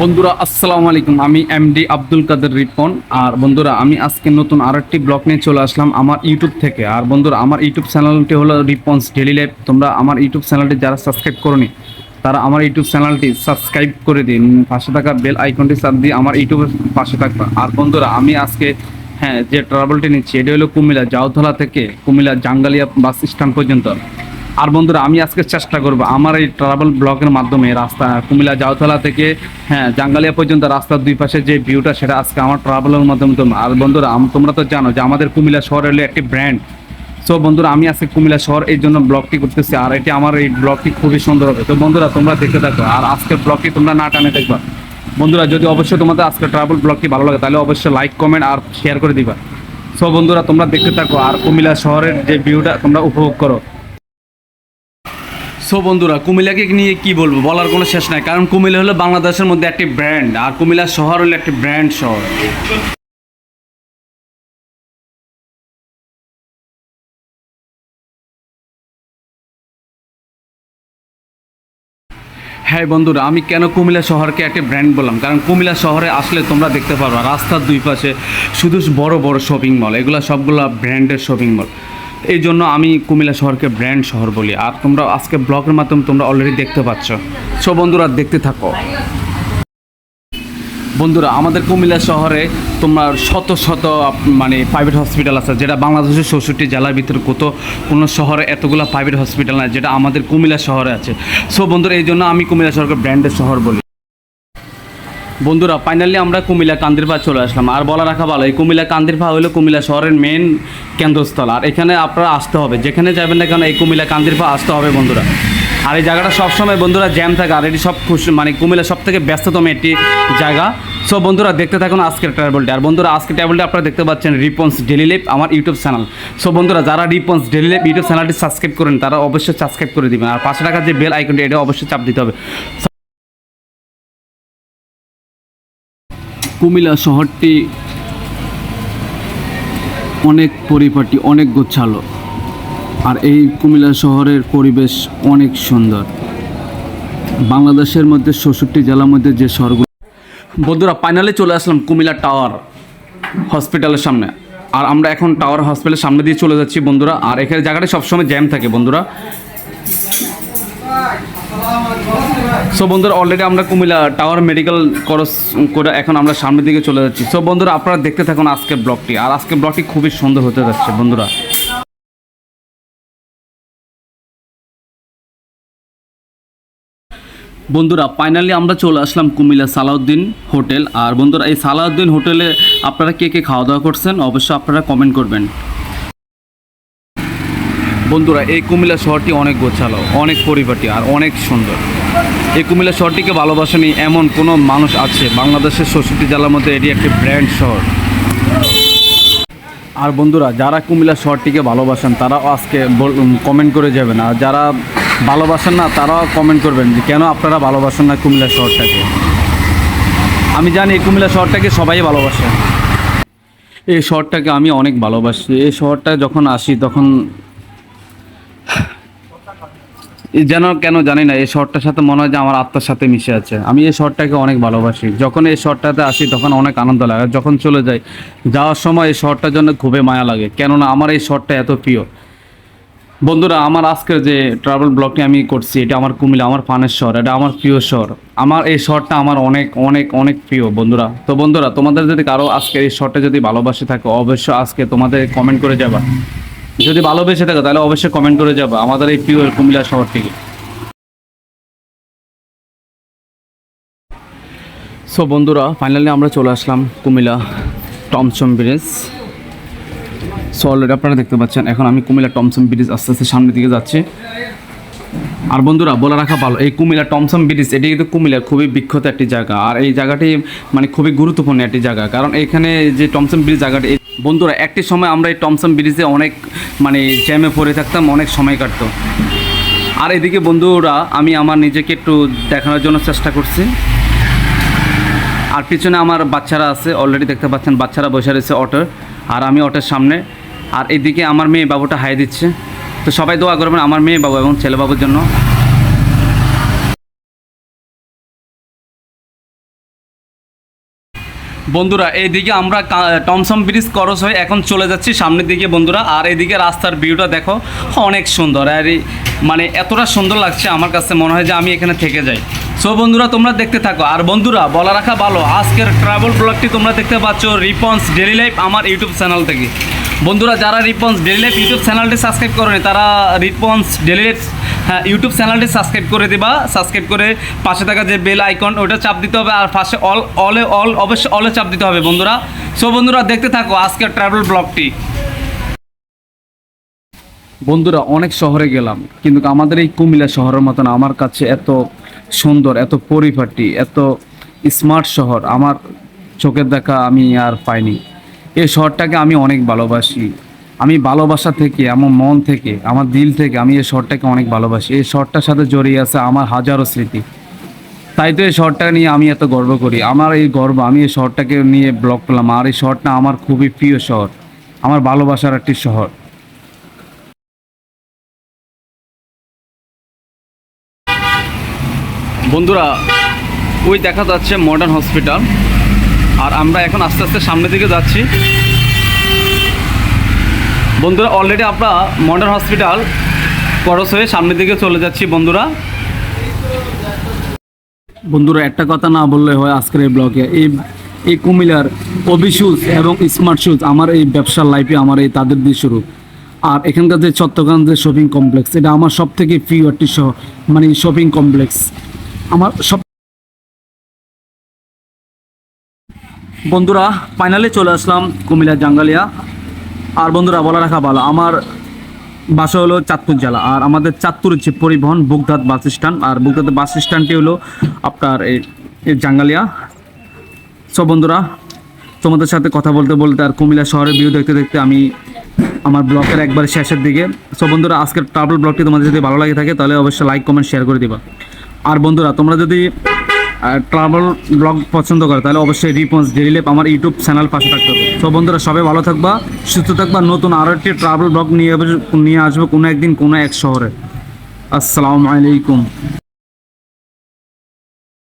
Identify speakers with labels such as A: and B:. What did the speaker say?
A: বন্ধুরা, আসসালামু আলাইকুম। আমি এমডি আব্দুল কাদের রিপন। আর বন্ধুরা, আমি আজকে নতুন আর একটি ব্লগ নিয়ে চলে আসলাম আমার ইউটিউব থেকে। আর বন্ধুরা, আমার ইউটিউব চ্যানেলটি হলো রিপন্স ডেলি লাইফ। তোমরা আমার ইউটিউব চ্যানেলটি যারা সাবস্ক্রাইব করনি, তারা আমার ইউটিউব চ্যানেলটি সাবস্ক্রাইব করে দিন। পাশে থাকা বেল আইকনটি চাপ দিয়ে আমার ইউটিউবের পাশে থাকবা। আর বন্ধুরা, আমি আজকে হ্যাঁ যে ট্রাভেলটি নিচ্ছি, এটি হলো কুমিল্লা জাউতলা থেকে কুমিল্লা জাঙ্গালিয়া বাস স্ট্যান্ড পর্যন্ত। আর বন্ধুরা, আমি আজকে চেষ্টা করব আমার এই ট্রাভেল ব্লগের মাধ্যমে রাস্তা, কুমিল্লা জাউতলা থেকে হ্যাঁ জাঙ্গালিয়া পর্যন্ত রাস্তার দুই পাশে যে ভিউটা সেটা আজকে আমার ট্রাভেলের মাধ্যমে আর বন্ধুরা তোমরা তো জানো যে আমাদের কুমিল্লা শহর হলো একটি ব্র্যান্ড সো বন্ধুরা, আমি আজকে কুমিল্লা শহর এই জন্য ব্লগটি করতেছি, আর এটি আমার এই ব্লগটি খুবই সুন্দর হবে। তো বন্ধুরা, তোমরা দেখতে থাকো, আর আজকের ব্লগটি তোমরা না টানে দেখবা। বন্ধুরা, যদি অবশ্যই তোমাদের আজকে ট্রাভেল ব্লগটি ভালো লাগে, তাহলে অবশ্যই লাইক কমেন্ট আর শেয়ার করে দিবা। সো বন্ধুরা, তোমরা দেখতে থাকো, আর কুমিল্লা শহরের যে ভিউটা তোমরা উপভোগ করো। সো বন্ধুরা, কুমিল্লাকে নিয়ে কি বলব? বলার কোনো শেষ নাই। কারণ কুমিল্লা হলো বাংলাদেশের মধ্যে একটি ব্র্যান্ড আর কুমিল্লা শহর হলো একটি ব্র্যান্ড শহর। হ্যাঁ বন্ধুরা, আমি কেন কুমিল্লা শহরকে একটা ব্র্যান্ড বললাম? কারণ কুমিল্লা শহরে আসলে তোমরা দেখতে পারবা রাস্তার দুই পাশে শুধু বড় বড় শপিং মল এগুলো সবগুলো ব্র্যান্ডের শপিং মল এই জন্য আমি কুমিল্লা শহরকে ব্র্যান্ড শহর বলি। আর তোমরা আজকে ব্লগের মাধ্যমে তোমরা অলরেডি দেখতে পাচ্ছ। সো বন্ধুরা, দেখতে থাকো। বন্ধুরা, আমাদের কুমিল্লা শহরে তোমার শত শত মানে প্রাইভেট হসপিটাল আছে, যেটা বাংলাদেশের চৌষট্টি জেলার ভিতরে কত কোনো শহরে এতগুলো প্রাইভেট হসপিটাল নাই, যেটা আমাদের কুমিল্লা শহরে আছে। সো বন্ধুরা এই জন্য আমি কুমিল্লা শহরকে ব্র্যান্ডের শহর বলি। বন্ধুরা ফাইনালি আমরা কুমিল্লা কান্দিরপা চলে আসলাম। আর বলা রাখা ভালো, এই কুমিল্লা কান্দিরপা হলো কুমিল্লা শহরের মেন কেন্দ্রস্থল। আর এখানে আপনারা আসতে হবে, যেখানে যাবেন না কেন এই কুমিল্লা কান্দিরপা আসতে হবে বন্ধুরা। আর এই জায়গাটা সবসময় বন্ধুরা জ্যাম থাকে, আর এটি সব খুশি মানে কুমিল্লা সব থেকে ব্যস্ততম একটি জায়গা। সো বন্ধুরা, দেখতে থাকুন আজকের ট্রাভেলটি আর বন্ধুরা, আজকের ট্রাভেলটি আপনারা দেখতে পাচ্ছেন রিপন্স ডেলি লাইফ আমার ইউটিউব চ্যানেল সো বন্ধুরা, যারা রিপন্স ডেলি লাইফ ইউটিউব চ্যানেলটি সাবস্ক্রাইব করেন, তারা অবশ্যই সাবস্ক্রাইব করে দিবেন। আর পাঁচশো টাকার যে বেল আইকনটি এটা অবশ্যই চাপ দিতে হবে। কুমিল্লা শহরটি অনেক পরিপাটি, অনেক গোছালো। আর এই কুমিল্লা শহরের পরিবেশ অনেক সুন্দর। বাংলাদেশের মধ্যে ষষট্টি জেলার মধ্যে যে শহরগুলো বন্ধুরা ফাইনালে চলে আসলাম কুমিল্লা টাওয়ার হসপিটালের সামনে। আর আমরা এখন টাওয়ার হসপিটালের সামনে দিয়ে চলে যাচ্ছি বন্ধুরা। আর এখানে জায়গাটা সবসময় জ্যাম থাকে বন্ধুরা। সো বন্ধুরা অলরেডি আমরা কুমিল্লা টাওয়ার মেডিকেল করস করে এখন আমরা সামনের দিকে চলে যাচ্ছি। সো বন্ধুরা, আপনারা দেখতে থাকুন আজকের ব্লগটি আর আজকের ব্লগটি খুবই সুন্দর হতে যাচ্ছে, বন্ধুরা। বন্ধুরা ফাইনালি আমরা চলে আসলাম কুমিল্লা সালাউদ্দিন হোটেল। আর বন্ধুরা, এই সালাউদ্দিন হোটেলে আপনারা কে কে খাওয়া দাওয়া করছেন, অবশ্যই আপনারা কমেন্ট করবেন। বন্ধুরা, এই কুমিল্লা শহরটি অনেক গোছালো, অনেক পরিপাটি, আর অনেক সুন্দর। এই কুমিল্লা শহরটিকে ভালোবাসেনি এমন কোনো মানুষ আছে। বাংলাদেশের ষষ্ঠটি জেলার মধ্যে এটি একটি ব্র্যান্ড শহর। আর বন্ধুরা, যারা কুমিল্লা শহরটিকে ভালোবাসেন, তারাও আজকে কমেন্ট করে যাবেন। আর যারা ভালোবাসেন না, তারাও কমেন্ট করবেন যে, কেন আপনারা ভালোবাসেন না কুমিল্লা শহরটাকে? আমি জানি এই কুমিল্লা শহরটাকে সবাই ভালোবাসে। এই শহরটাকে আমি অনেক ভালোবাসি। এই শহরটা যখন আসি, তখন যেন কেন জানি না, এই শহরটার সাথে মনে হয় যে আমার আত্মার সাথে মিশে আছে। আমি এই শহরটাকে অনেক ভালোবাসি। যখন এই শহরটাতে আসি, তখন অনেক আনন্দ লাগে। যখন চলে যাই, যাওয়ার সময় এই শহরটার জন্য খুবই মায়া লাগে। কেননা আমার এই শহরটা এত প্রিয়। বন্ধুরা, আমার আজকের যে ট্রাভেল ব্লগটি আমি করছি, এটা আমার কুমিল্লা, আমার ফানের শহর, এটা আমার প্রিয় শহর। আমার এই শহরটা আমার অনেক অনেক অনেক প্রিয় বন্ধুরা। তো বন্ধুরা, তোমাদের যদি কারও আজকে এই শহরটা যদি ভালোবাসে থাকে, অবশ্যই আজকে তোমাদের কমেন্ট করে যাবা। যদি ভালোবেসে থাকে, তাহলে অবশ্যই কমেন্ট করে যাব। আমাদের এই প্রিয় কুমিল্লা শহর থেকে। সো বন্ধুরা ফাইনালি আমরা চলে আসলাম Comilla Tomsom bridge so already আপনারা দেখতে পাচ্ছেন, এখন আমি কুমিল্লা টমসম ব্রিজ আস্তে আস্তে সামনের দিকে যাচ্ছি। আর বন্ধুরা, বলে রাখা ভালো, এই কুমিল্লা টমসম ব্রিজ এটি কিন্তু কুমিল্লার খুবই বিখ্যাত একটি জায়গা। আর এই জায়গাটি মানে খুবই গুরুত্বপূর্ণ একটি জায়গা। কারণ এখানে যে টমসম ব্রিজ জায়গাটি বন্ধুরা, একটি সময় আমরা এই টমসম ব্রিজে অনেক মানে জ্যামে পড়ে থাকতাম, অনেক সময় কাটতো। আর এদিকে বন্ধুরা, আমি আমার নিজেকে একটু দেখানোর জন্য চেষ্টা করছি। আর পিছনে আমার বাচ্চারা আছে অলরেডি দেখতে পাচ্ছেন, বাচ্চারা বসে রয়েছে অটো আর আমি অটোর সামনে। আর এদিকে আমার মেয়ে বাবুটা হাই দিচ্ছে। তো সবাই দোয়া করবেন আমার মেয়ে বাবু এবং ছেলে বাবুর জন্য। বন্ধুরা, এইদিকে আমরা টমসম ব্রিজ ক্রস হয়ে এখন চলে যাচ্ছি সামনের দিকে বন্ধুরা। আর এইদিকে রাস্তার ভিউটা দেখো, অনেক সুন্দর। আর মানে এতটা সুন্দর লাগছে আমার কাছে মনে হয় যে আমি এখানে থেকে যাই। সো বন্ধুরা, তোমরা দেখতে থাকো। আর বন্ধুরা, বলা রাখা ভালো, আজকের ট্রাভেল ব্লগটি তোমরা দেখতে পাচ্ছ রিপন্স ডেলি লাইফ আমার ইউটিউব চ্যানেল থেকে। বন্ধুরা, যারা রিপন্স ডেলি লাইফ ইউটিউব চ্যানেলটি সাবস্ক্রাইব করেনি, তারা রিপন্স ডেলি লাইফ হ্যাঁ ইউটিউব চ্যানেলটি সাবস্ক্রাইব করে দিবা। সাবস্ক্রাইব করে পাশে থাকা যে বেল আইকন ওটা চাপ দিতে হবে আর পাশে অল অলে অল অবশ্যই অলে চাপ দিতে হবে বন্ধুরা। সো বন্ধুরা, দেখতে থাকো আজকের ট্রাভেল ব্লগটি বন্ধুরা, অনেক শহরে গেলাম, কিন্তু আমাদের এই কুমিল্লা শহরের মতন আমার কাছে এত সুন্দর, এত পরিপাটি, এত স্মার্ট শহর, আমার চোখের দেখা আমি আর পাইনি। এই শহরটাকে আমি অনেক ভালোবাসি। আমি ভালোবাসা থেকে, আমার মন থেকে, আমার দিল থেকে আমি এই শহরটাকে অনেক ভালোবাসি। এই শহরটার সাথে জড়িয়ে আছে আমার হাজারো স্মৃতি। তাই তো এই শহরটা নিয়ে আমি এত গর্ব করি। আমার এই গর্ব, আমি এই শহরটাকে নিয়ে ব্লগ করলাম। আর এই শহরটা আমার খুবই প্রিয় শহর। আমার ভালোবাসার একটি শহর। বন্ধুরা, ওই দেখা যাচ্ছে মডার্ন হসপিটাল আর আমরা এখন আস্তে আস্তে সামনের দিকে যাচ্ছি। বন্ধুরা অলরেডি আমরা মডার্ন হসপিটাল করস হয়ে সামনের দিকে চলে যাচ্ছি বন্ধুরা। বন্ধুরা, একটা কথা না বললে হয় আজকের এই ব্লগে। এই এই কুমিলার অবি শুজ এবং স্মার্ট শুজ আমার এই ব্যবসার লাইফে আমার এই তাদের দিয়ে শুরু। আর এখানকার যে চট্টগ্রাম যে শপিং কমপ্লেক্স এটা আমার সব থেকে প্রিয় একটি মানে শপিং কমপ্লেক্স আমার সব বন্ধুরা ফাইনালে চলে আসলাম কুমিল্লা জাঙ্গালিয়া। আর বন্ধুরা, বলা রাখা ভালো, আমার বাসা হলো চাঁদপুর জেলা, আর আমাদের চাঁদপুর হচ্ছে পরিবহন বুকদাত বাস স্ট্যান্ড আর বুকদাত বাস স্ট্যান্ডটি হলো আপনার এই এই জাঙ্গালিয়া। সব বন্ধুরা, তোমাদের সাথে কথা বলতে বলতে আর কুমিল্লা শহরের ভিউ দেখতে দেখতে আমি আমার ব্লগের একবার শেষের দিকে। সব বন্ধুরা, আজকের ট্রাভেল ব্লগটি তোমাদের যদি ভালো লাগে থাকে, তাহলে অবশ্যই লাইক কমেন্ট শেয়ার করে দিবা। আর বন্ধুরা, তোমরা যদি ট্রাভেল ব্লগ পছন্দ করে, তাহলে অবশ্যই রিপন্স ডেলি লেপ আমার ইউটিউব চ্যানেল পাশে থাকতে হবে। সব বন্ধুরা, সবাই ভালো থাকবা, সুস্থ থাকবা, নতুন আরও একটি ট্রাভেল ব্লগ নিয়ে নিয়ে আসব কোনো একদিন, কোনো এক শহরে। আসসালামু আলাইকুম।